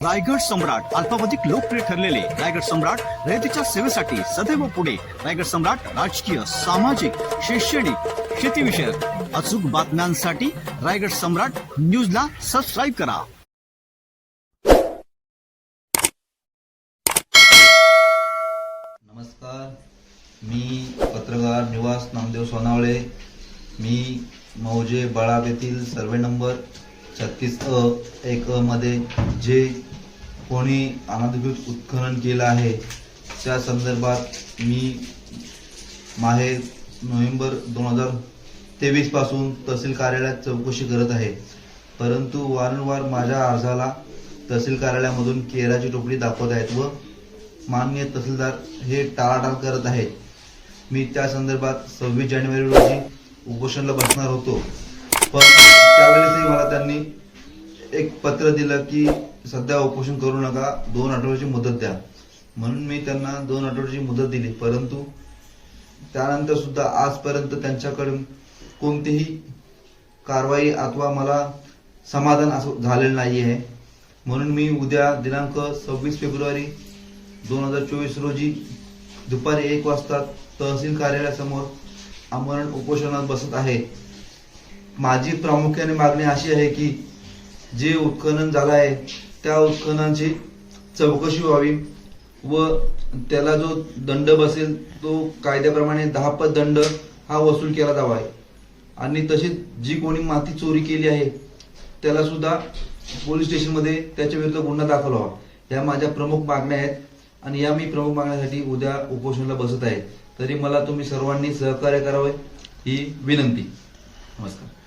रायगड सम्राट अल्पावधिक लोकप्रिय ठरलेले रायगड सम्राट रयतेच्या सेवेसाठी सदैव पुढे. रायगड सम्राट राजकीय सामाजिक शैक्षणिक शेतीविषयक अचूक बातम्यांसाठी रायगड सम्राट न्यूजला सबस्क्राईब करा. नमस्कार. मी पत्रकार निवास नामदेव सोनावळे. मी मौजे बाळाब येथील सर्वे नंबर छत्तीस अ एक अ मध्ये जे कोणी अनधिकृत उत्खनन केलं आहे त्या संदर्भात मी माहे नोव्हेंबर दोन हजार तेवीसपासून तहसील कार्यालयात चौकशी करत आहे. परंतु वारंवार माझ्या अर्जाला तहसील कार्यालयामधून केराची टोपली दाखवत आहेत व माननीय तहसीलदार हे टाळाटाळ करत आहेत मी त्या संदर्भात सव्वीस जानेवारी रोजी उपोषणला बसणार होतो. पण त्यावेळेसही मला त्यांनी एक पत्र दिलं की सध्या उपोषण करू नका दोन आठवड्याची मुदत द्या. म्हणून मी त्यांना दोन आठवड्याची मुदत दिली. परंतु त्यानंतर सुद्धा आजपर्यंत त्यांच्याकडून कोणतीही कारवाई अथवा मला समाधान असं झालेलं नाही आहे म्हणून मी उद्या दिनांक सव्वीस फेब्रुवारी दोन हजार चोवीस रोजी दुपारी एक वाजता तहसील कार्यालयासमोर आमरण उपोषणात बसत आहे. माझी प्रामुख्याने मागणी अशी आहे की जे उत्खनन झालं आहे त्या उत्खननाची चौकशी व्हावी व त्याला जो दंड बसेल तो कायद्याप्रमाणे दहा पट दंड हा वसूल केला जावा. आहे आणि तशीच जी कोणी माती चोरी केली आहे त्याला सुद्धा पोलीस स्टेशनमध्ये त्याच्या विरुद्ध गुन्हा दाखल व्हावा. ह्या माझ्या प्रमुख मागण्या आहेत आणि या मी प्रमुख मागण्यासाठी उद्या उपोषणाला बसत आहे. तरी मला तुम्ही सर्वांनी सहकार्य करावे ही विनंती. नमस्कार.